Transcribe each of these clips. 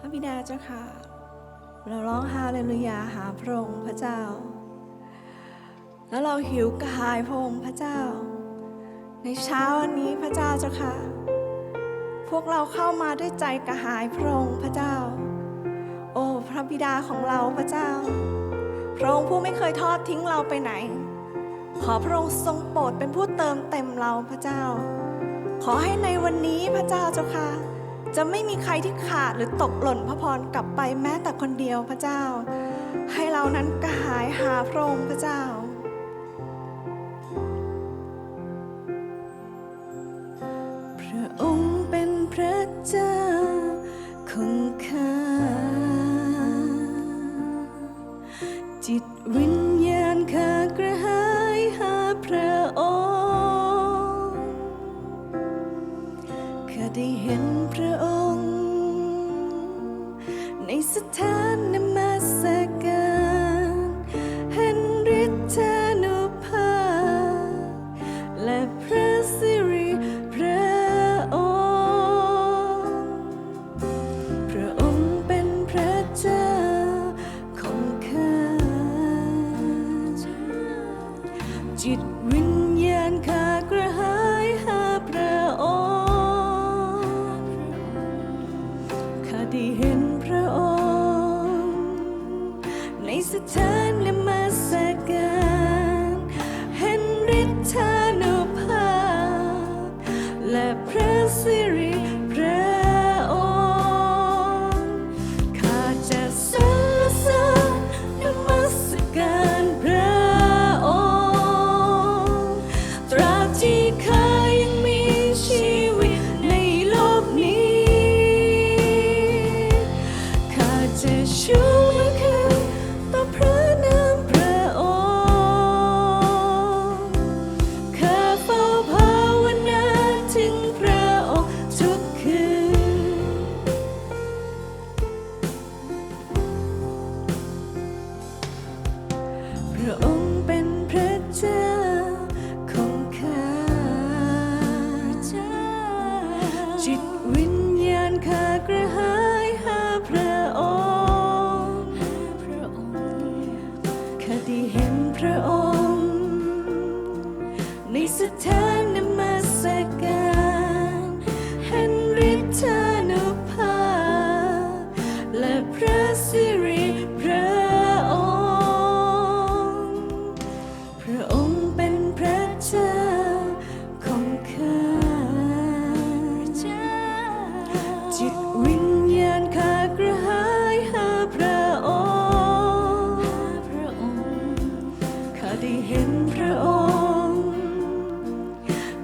พระบิดาเจ้าค่ะ เราร้องฮาเลลูยาหาพระองค์พระเจ้า แล้วเราหิวกระหายพระองค์พระเจ้า ในเช้าวันนี้พระเจ้าเจ้าค่ะ พวกเราเข้ามาด้วยใจกระหายพระองค์พระเจ้า โอ้พระบิดาของเราพระเจ้า พระองค์ผู้ไม่เคยทอดทิ้งเราไปไหน ขอพระองค์ทรงโปรดเป็นผู้เติมเต็มเราพระเจ้า ขอให้ในวันนี้พระเจ้าเจ้าค่ะ จะไม่มีใครที่ขาดหรือตกหล่นพระพรกลับไปแม้แต่คนเดียวพระเจ้า ให้เรานั้นกระหายหาพระองค์พระเจ้า พระองค์เป็นพระเจ้าของข้าจิตวิญ สถานนมัสการเห็นฤทธานุภาพและพระสิริพระองค์ พระองค์เป็นพระเจ้าของข้าจิตวิญญาณ ข้าเห็นพระองค์ ในสถานนมาสการเห็นฤทธานุภาและพระสิร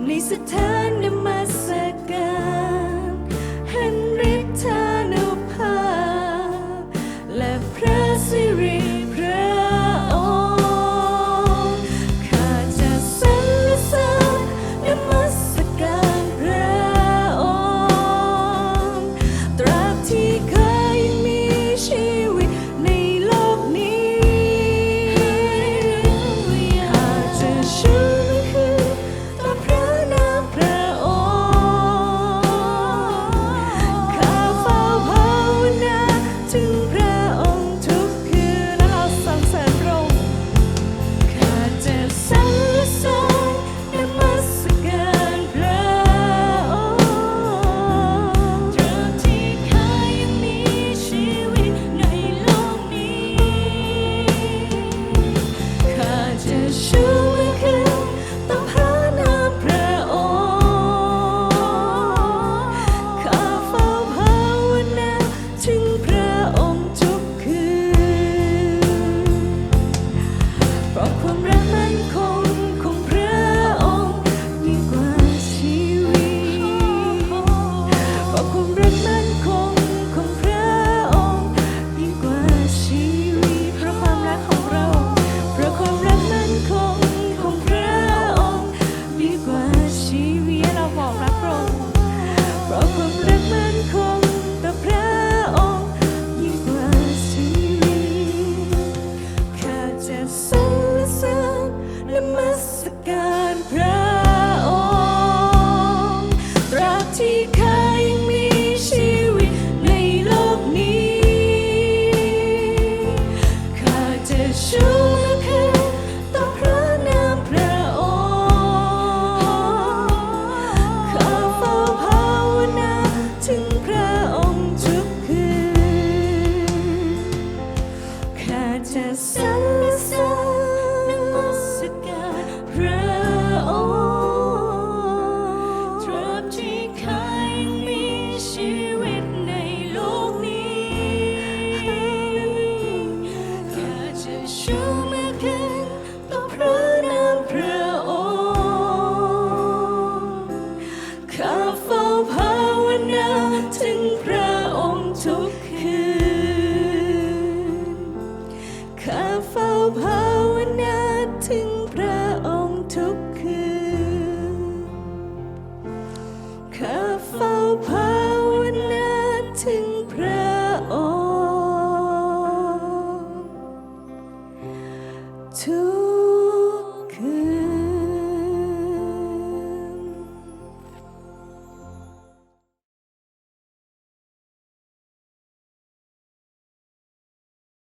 ในสถธนนมัส sun is so